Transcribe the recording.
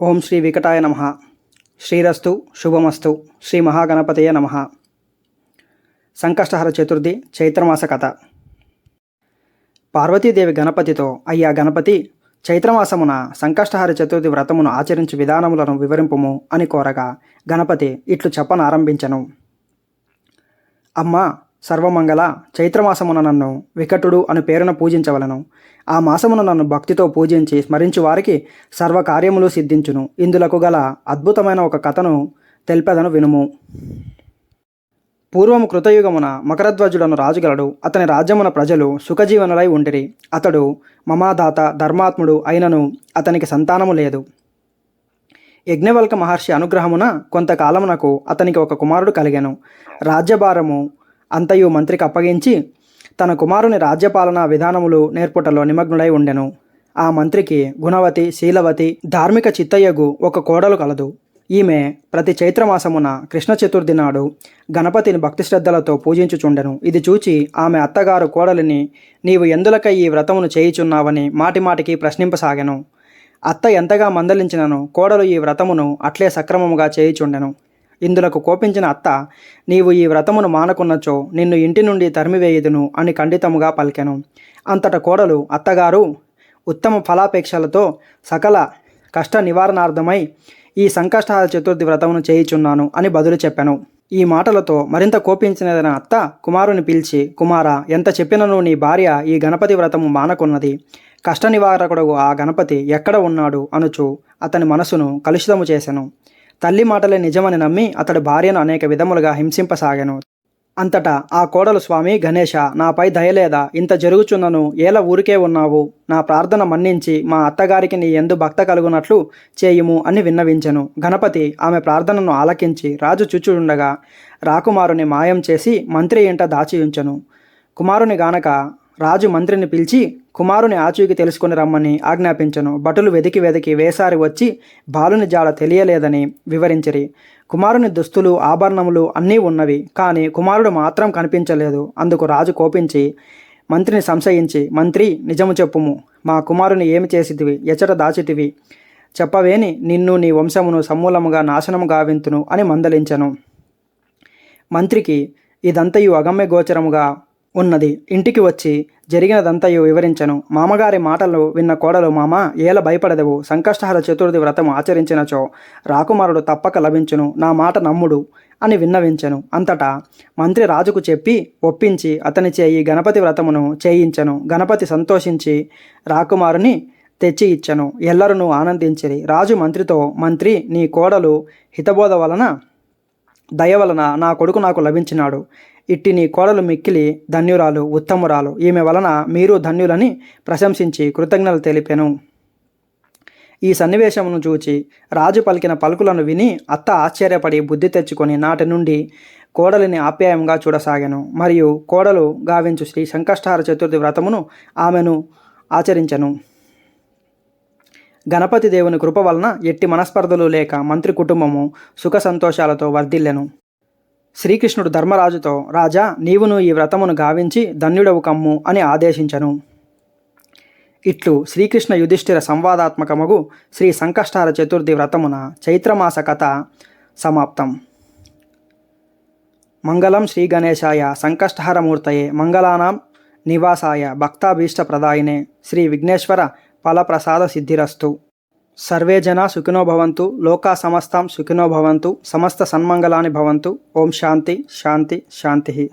ఓం శ్రీ వికటాయ నమ. శ్రీరస్తు శుభమస్తు శ్రీ మహాగణపతయ నమ. సంకష్టహర చతుర్థి చైత్రమాస కథ. పార్వతీదేవి గణపతితో అయ్యా గణపతి చైత్రమాసమున సంకష్టహర చతుర్థి వ్రతమును ఆచరించు విధానములను వివరింపుము అని కోరగా గణపతి ఇట్లు చెప్పనారంభించను. అమ్మా సర్వమంగళ చైత్రమాసమున నన్ను వికటుడు అని పేరున పూజించవలను. ఆ మాసమున నన్ను భక్తితో పూజించి స్మరించు వారికి సర్వకార్యములు సిద్ధించును. ఇందులకు గల అద్భుతమైన ఒక కథను తెలిపెదను వినుము. పూర్వము కృతయుగమున మకరధ్వజుడను రాజుగలడు. అతని రాజ్యమున ప్రజలు సుఖజీవనులై ఉండిరి. అతడు మమాదాత ధర్మాత్ముడు అయినను అతనికి సంతానము లేదు. యజ్ఞవల్క మహర్షి అనుగ్రహమున కొంతకాలమునకు అతనికి ఒక కుమారుడు కలిగాను. రాజ్యభారము అంతయు మంత్రికి అప్పగించి తన కుమారుని రాజ్యపాలనా విధానములు నేర్పుటలో నిమగ్నుడై ఉండెను. ఆ మంత్రికి గుణవతి శీలవతి ధార్మిక చిత్తయ్యగు ఒక కోడలు కలదు. ఈమె ప్రతి చైత్రమాసమున కృష్ణ చతుర్థి నాడు గణపతిని భక్తి శ్రద్ధలతో పూజించుచుండెను. ఇది చూచి ఆమె అత్తగారు కోడలిని నీవు ఎందులకై ఈ వ్రతమును చేయుచున్నావని మాటిమాటికి ప్రశ్నింపసాగెను. అత్త ఎంతగా మందలించినను కోడలు ఈ వ్రతమును అట్లే సక్రమముగా చేయుచుండెను. ఇందులకు కోపించిన అత్త నీవు ఈ వ్రతమును మానకున్నచో నిన్ను ఇంటి నుండి తరిమివేయుదును అని ఖండితముగా పలికెను. అంతట కోడలు అత్తగారు ఉత్తమ ఫలాపేక్షలతో సకల కష్ట నివారణార్థమై ఈ సంకష్టహార చతుర్థి వ్రతమును చేయుచున్నాను అని బదులు చెప్పాను. ఈ మాటలతో మరింత కోపించినదైన అత్త కుమారుని పిలిచి కుమార ఎంత చెప్పినను నీ భార్య ఈ గణపతి వ్రతము మానకున్నది? కష్ట నివారకుడు ఆ గణపతి ఎక్కడ ఉన్నాడు? అనుచు అతని మనసును కలుషితము చేశాను తల్లి మాటలే నిజమని నమ్మి అతడు భార్యను అనేక విధములుగా హింసింపసాగాను. అంతటా ఆ కోడలు స్వామి గణేష నాపై దయలేదా ఇంత జరుగుచున్నను ఏల ఊరికే ఉన్నావు? నా ప్రార్థన మన్నించి మా అత్తగారికి నీ ఎందు భక్త కలుగునట్లు చేయుము అని విన్నవించెను. గణపతి ఆమె ప్రార్థనను ఆలకించి రాజు చుచ్చుండగా రాకుమారుని మాయం చేసి మంత్రి ఇంట దాచి ఉంచెను కుమారుని గానక రాజు మంత్రిని పిలిచి కుమారుని ఆచూకి తెలుసుకుని రమ్మని ఆజ్ఞాపించను. భటులు వెదికి వెదికి వేసారి వచ్చి బాలుని జాడ తెలియలేదని వివరించిరి. కుమారుని దుస్తులు ఆభరణములు అన్నీ ఉన్నవి కానీ కుమారుడు మాత్రం కనిపించలేదు. అందుకు రాజు కోపించి మంత్రిని సంశయించి మంత్రి నిజము చెప్పుము. మా కుమారుని ఏమి చేసితివి? ఎచట దాచితివి? చెప్పవేని నిన్ను నీ వంశమును సమూలముగా నాశనము గావింతును అని మందలించను. మంత్రికి ఇదంతయు అగమ్య గోచరముగా ఉన్నది. ఇంటికి వచ్చి జరిగినదంతయు వివరించను. మామగారి మాటలు విన్న కోడలు మామ ఏల భయపడదవు. సంకష్టహర చతుర్థి వ్రతం ఆచరించినచో. రాకుమారుడు తప్పక లభించును. నా మాట నమ్ముడు అని విన్నవించెను. అంతటా మంత్రి రాజుకు చెప్పి ఒప్పించి అతని చేయి గణపతి వ్రతమును చేయించెను. గణపతి సంతోషించి రాకుమారుని తెచ్చి ఇచ్చెను. ఎల్లరూ ఆనందించిరి. రాజు మంత్రితో మంత్రి నీ కోడలు హితబోధ వలన దయ వలన నా కొడుకు నాకు లభించినాడు. ఇట్టి నీ కోడలు మిక్కిలి ధన్యురాలు ఉత్తమురాలు. ఈమె వలన మీరు ధన్యులని ప్రశంసించి కృతజ్ఞతలు తెలిపెను. ఈ సన్నివేశమును చూచి రాజు పలికిన పలుకులను విని అత్త ఆశ్చర్యపడి బుద్ధి తెచ్చుకొని నాటి నుండి కోడలిని ఆప్యాయంగా చూడసాగాను. మరియు కోడలు గావించు శ్రీ సంకష్టహార చతుర్థి వ్రతమును ఆమెను ఆచరించను. గణపతి దేవుని కృప వలన ఎట్టి మనస్పర్ధలు లేక మంత్రి కుటుంబము సుఖ సంతోషాలతో వర్ధిల్లెను. శ్రీకృష్ణుడు ధర్మరాజుతో రాజా నీవును ఈ వ్రతమును గావించి ధన్యుడవు కమ్ము అని ఆదేశించను. ఇట్లు శ్రీకృష్ణ యుధిష్ఠిర సంవాదాత్మకమగు శ్రీ సంకష్టార చతుర్థి వ్రతమున చైత్రమాస కథ సమాప్తం. మంగళం శ్రీ గణేశాయ సంకష్టహరమూర్తయే మంగళానాం నివాసాయ భక్తాభీష్టప్రదాయినే శ్రీ విఘ్నేశ్వర ఫలప్రసాద సిద్ధిరస్తు. సర్వే జన సుఖినో భవంతు లోకా సమస్తం సుఖినో భవంతు సమస్త సన్మంగళాని భవంతు. ఓం శాంతి శాంతి శాంతి.